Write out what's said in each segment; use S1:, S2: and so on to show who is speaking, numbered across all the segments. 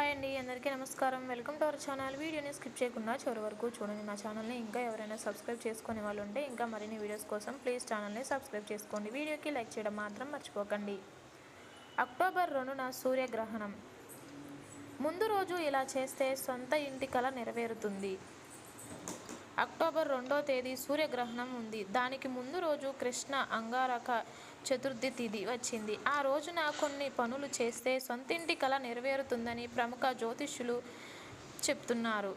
S1: Hi అండి అందరికీ నమస్కారం. Welcome to our channel. వీడియోని స్కిప్ చేయకుండా చివరి వరకు చూడండి. నా ఛానల్ని ఇంకా ఎవరైనా సబ్స్క్రైబ్ చేసుకునే వాళ్ళు ఉంటే ఇంకా మరిన్ని వీడియోస్ కోసం ప్లీజ్ ఛానల్ని సబ్స్క్రైబ్ చేసుకోండి. వీడియోకి లైక్ చేయడం మాత్రం మర్చిపోకండి. అక్టోబర్ రెండున సూర్యగ్రహణం. ముందు రోజు ఇలా చేస్తే సొంత ఇంటి కళ నెరవేరుతుంది. అక్టోబర్ రెండో తేదీ సూర్యగ్రహణం ఉంది. దానికి ముందు రోజు కృష్ణ అంగారక చతుర్థి తిథి వచ్చింది. ఆ రోజున కొన్ని పనులు చేస్తే సొంతింటి కళ నెరవేరుతుందని ప్రముఖ జ్యోతిష్యులు చెప్తున్నారు.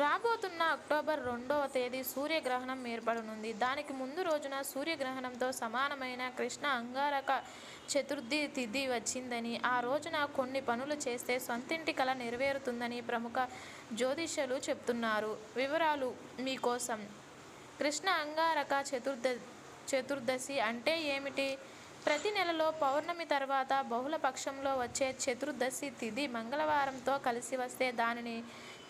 S1: రాబోతున్న అక్టోబర్ రెండవ తేదీ సూర్యగ్రహణం ఏర్పడనుంది. దానికి ముందు రోజున సూర్యగ్రహణంతో సమానమైన కృష్ణ అంగారక చతుర్థి తిథి వచ్చిందని ఆ రోజున కొన్ని పనులు చేస్తే సొంతింటి కల నెరవేరుతుందని ప్రముఖ జ్యోతిష్యులు చెప్తున్నారు. వివరాలు మీకోసం. కృష్ణ అంగారక చతుర్థ చతుర్దశి అంటే ఏమిటి? ప్రతి నెలలో పౌర్ణమి తర్వాత బహుళ పక్షంలో వచ్చే చతుర్దశి తిథి మంగళవారంతో కలిసి వస్తే దానిని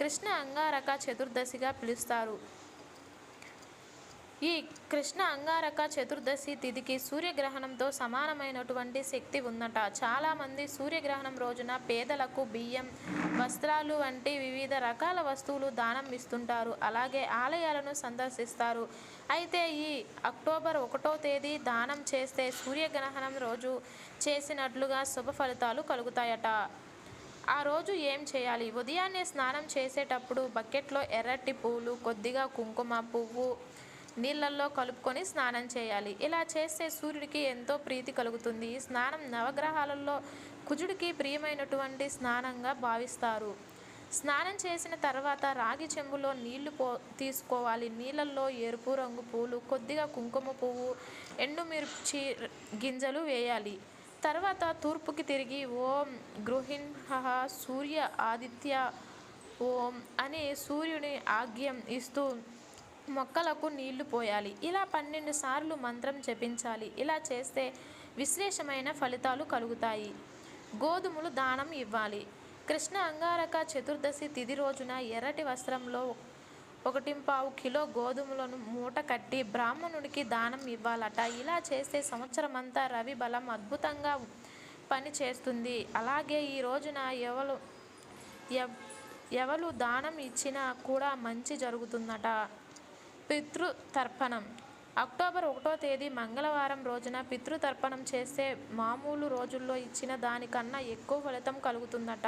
S1: కృష్ణ అంగారక చతుర్దశిగా పిలుస్తారు. ఈ కృష్ణ అంగారక చతుర్దశి తిథికి సూర్యగ్రహణంతో సమానమైనటువంటి శక్తి ఉందట. చాలామంది సూర్యగ్రహణం రోజున పేదలకు బియ్యం వస్త్రాలు వంటి వివిధ రకాల వస్తువులు దానం ఇస్తుంటారు. అలాగే ఆలయాలను సందర్శిస్తారు. అయితే ఈ అక్టోబర్ ఒకటో తేదీ దానం చేస్తే సూర్యగ్రహణం రోజు చేసినట్లుగా శుభ ఫలితాలు కలుగుతాయట. ఆ రోజు ఏం చేయాలి? ఉదయాన్నే స్నానం చేసేటప్పుడు బకెట్లో ఎర్రటి పూలు కొద్దిగా కుంకుమ పువ్వు నీళ్ళల్లో కలుపుకొని స్నానం చేయాలి. ఇలా చేస్తే సూర్యుడికి ఎంతో ప్రీతి కలుగుతుంది. స్నానం నవగ్రహాలలో కుజుడికి ప్రియమైనటువంటి స్నానంగా భావిస్తారు. స్నానం చేసిన తర్వాత రాగి చెంబులో నీళ్ళు పో తీసుకోవాలి. నీళ్ళల్లో ఎరుపు రంగు పూలు కొద్దిగా కుంకుమ పువ్వు ఎండుమిర్చి గింజలు వేయాలి. తర్వాత తూర్పుకి తిరిగి ఓం గృహిణ సూర్య ఆదిత్య ఓం అని సూర్యుని ఆజ్ఞం ఇస్తూ మొక్కలకు నీళ్ళు పోయాలి. ఇలా పన్నెండు సార్లు మంత్రం జపించాలి. ఇలా చేస్తే విశేషమైన ఫలితాలు కలుగుతాయి. గోధుమలు దానం ఇవ్వాలి. కృష్ణ అంగారక చతుర్దశి తిథి రోజున ఎర్రటి వస్త్రంలో ఒకటింపావు కిలో గోధుమలను మూట కట్టి బ్రాహ్మణుడికి దానం ఇవ్వాలట. ఇలా చేస్తే సంవత్సరమంతా రవి బలం అద్భుతంగా పని చేస్తుంది. అలాగే ఈ రోజున ఎవరు ఎవ్ ఎవరు దానం ఇచ్చినా కూడా మంచి జరుగుతుందట. పితృతర్పణం. అక్టోబర్ ఒకటో తేదీ మంగళవారం రోజున పితృతర్పణం చేస్తే మామూలు రోజుల్లో ఇచ్చిన దానికన్నా ఎక్కువ ఫలితం కలుగుతుందట.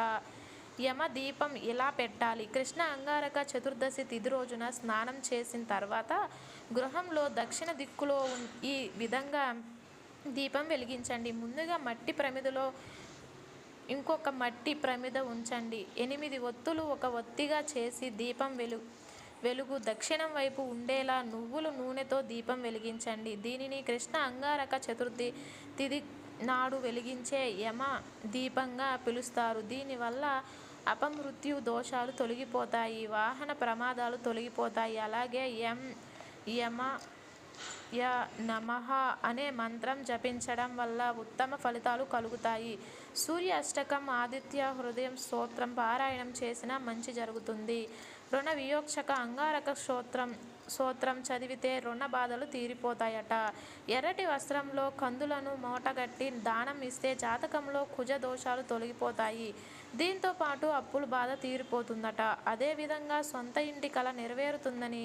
S1: యమ దీపం ఎలా పెట్టాలి? కృష్ణ అంగారక చతుర్దశి తిథి రోజున స్నానం చేసిన తర్వాత గృహంలో దక్షిణ దిక్కులో ఈ విధంగా దీపం వెలిగించండి. ముందుగా మట్టి ప్రమిదలో ఇంకొక మట్టి ప్రమిద ఉంచండి. ఎనిమిది ఒత్తులు ఒక ఒత్తిగా చేసి దీపం వెలు వెలుగు దక్షిణం వైపు ఉండేలా నువ్వులు నూనెతో దీపం వెలిగించండి. దీనిని కృష్ణ అంగారక చతుర్థి తిది నాడు వెలిగించే యమ దీపంగా పిలుస్తారు. దీనివల్ల అపమృత్యు దోషాలు తొలగిపోతాయి వాహన ప్రమాదాలు తొలగిపోతాయి. అలాగే యం యమ య నమః అనే మంత్రం జపించడం వల్ల ఉత్తమ ఫలితాలు కలుగుతాయి. సూర్య అష్టకం ఆదిత్య హృదయం స్తోత్రం పారాయణం చేసినా మంచి జరుగుతుంది. రుణ వియోక్షక అంగారక స్తోత్రం స్తోత్రం చదివితే రుణ బాధలు తీరిపోతాయట. ఎర్రటి వస్త్రంలో కందులను మూటగట్టి దానం ఇస్తే జాతకంలో కుజ దోషాలు తొలగిపోతాయి. దీంతో పాటు అప్పుల బాధ తీరిపోతుందట. అదేవిధంగా సొంత ఇంటి కల నెరవేరుతుందని